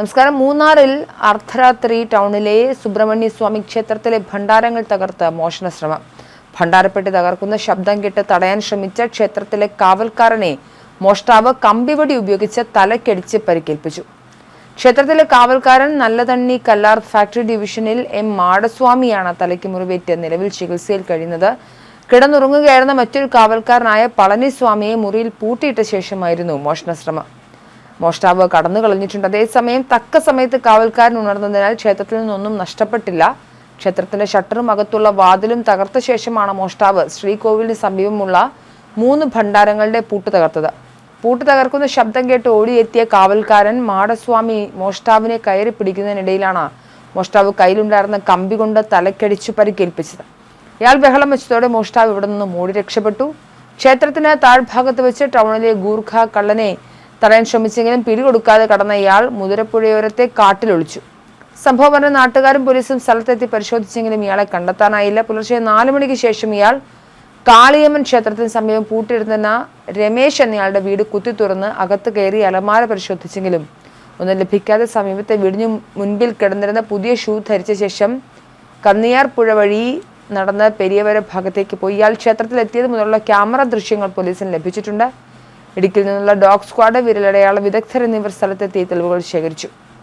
നമസ്കാരം. മൂന്നാറിൽ അർദ്ധരാത്രി ടൗണിലെ സുബ്രഹ്മണ്യ സ്വാമി ക്ഷേത്രത്തിലെ ഭണ്ഡാരങ്ങൾ തകർത്ത് മോഷണ ശ്രമം ഭണ്ഡാരപ്പെട്ടി തകർക്കുന്ന ശബ്ദം കേട്ട് തടയാൻ ശ്രമിച്ച ക്ഷേത്രത്തിലെ കാവൽക്കാരനെ മോഷ്ടാവ് കമ്പിവടി ഉപയോഗിച്ച് തലക്കടിച്ച് പരിക്കേൽപ്പിച്ചു. ക്ഷേത്രത്തിലെ കാവൽക്കാരൻ നല്ലതണ്ണി കല്ലാർ ഫാക്ടറി ഡിവിഷനിൽ എം മാടസ്വാമിയാണ് തലയ്ക്ക് മുറിവേറ്റ് നിലവിൽ ചികിത്സയിൽ കഴിയുന്നത്. കിടന്നുറങ്ങുകയായിരുന്ന മറ്റൊരു കാവൽക്കാരനായ പളനിസ്വാമിയെ മുറിയിൽ പൂട്ടിയിട്ട ശേഷമായിരുന്നു മോഷണ ശ്രമം മോഷ്ടാവ് കടന്നു കളഞ്ഞിട്ടുണ്ട്. അതേസമയം തക്ക സമയത്ത് കാവൽക്കാരൻ ഉണർന്നതിനാൽ ക്ഷേത്രത്തിൽ നിന്നൊന്നും നഷ്ടപ്പെട്ടില്ല. ക്ഷേത്രത്തിന്റെ ഷട്ടറും അകത്തുള്ള വാതിലും തകർത്ത ശേഷമാണ് മോഷ്ടാവ് ശ്രീകോവിലിന് സമീപമുള്ള മൂന്ന് ഭണ്ഡാരങ്ങളുടെ പൂട്ട് തകർത്തത്. പൂട്ട് തകർക്കുന്ന ശബ്ദം കേട്ട് ഓടിയെത്തിയ കാവൽക്കാരൻ മാടസ്വാമി മോഷ്ടാവിനെ കയറി പിടിക്കുന്നതിനിടയിലാണ് മോഷ്ടാവ് കയ്യിലുണ്ടായിരുന്ന കമ്പി കൊണ്ട് തലക്കടിച്ചു പരിക്കേൽപ്പിച്ചത്. ഇയാൾ ബഹളം വെച്ചതോടെ മോഷ്ടാവ് ഇവിടെ നിന്ന് മൂടി രക്ഷപ്പെട്ടു. ക്ഷേത്രത്തിന് താഴ്ഭാഗത്ത് വെച്ച് ടൗണിലെ ഗൂർഖ കള്ളനെ തടയാൻ ശ്രമിച്ചെങ്കിലും പിടികൊടുക്കാതെ കടന്ന ഇയാൾ മുതിരപ്പുഴയോരത്തെ കാട്ടിലൊളിച്ചു. സംഭവം പറഞ്ഞ നാട്ടുകാരും പോലീസും സ്ഥലത്തെത്തി പരിശോധിച്ചെങ്കിലും ഇയാളെ കണ്ടെത്താനായില്ല. പുലർച്ചെ നാലു മണിക്ക് ശേഷം ഇയാൾ കാളിയമ്മൻ ക്ഷേത്രത്തിന് സമീപം പൂട്ടിയിരുന്ന രമേശ് എന്നയാളുടെ വീട് കുത്തി തുറന്ന് അകത്ത് കയറി അലമാര പരിശോധിച്ചെങ്കിലും ഒന്നും ലഭിക്കാതെ സമീപത്തെ വീടിന് മുൻപിൽ കിടന്നിരുന്ന പുതിയ ഷൂ ധരിച്ച ശേഷം കന്നിയാർ പുഴ വഴി നടന്ന പെരിയവര ഭാഗത്തേക്ക് പോയി. ഇയാൾ ക്ഷേത്രത്തിലെത്തിയത് മുതലുള്ള ക്യാമറ ദൃശ്യങ്ങൾ പോലീസിന് ലഭിച്ചിട്ടുണ്ട്. ഇടുക്കിയിൽ നിന്നുള്ള ഡോഗ് സ്ക്വാഡ് വിരലടയാള വിദഗ്ധർ എന്നിവർ സ്ഥലത്തെത്തി തെളിവുകൾ ശേഖരിച്ചു.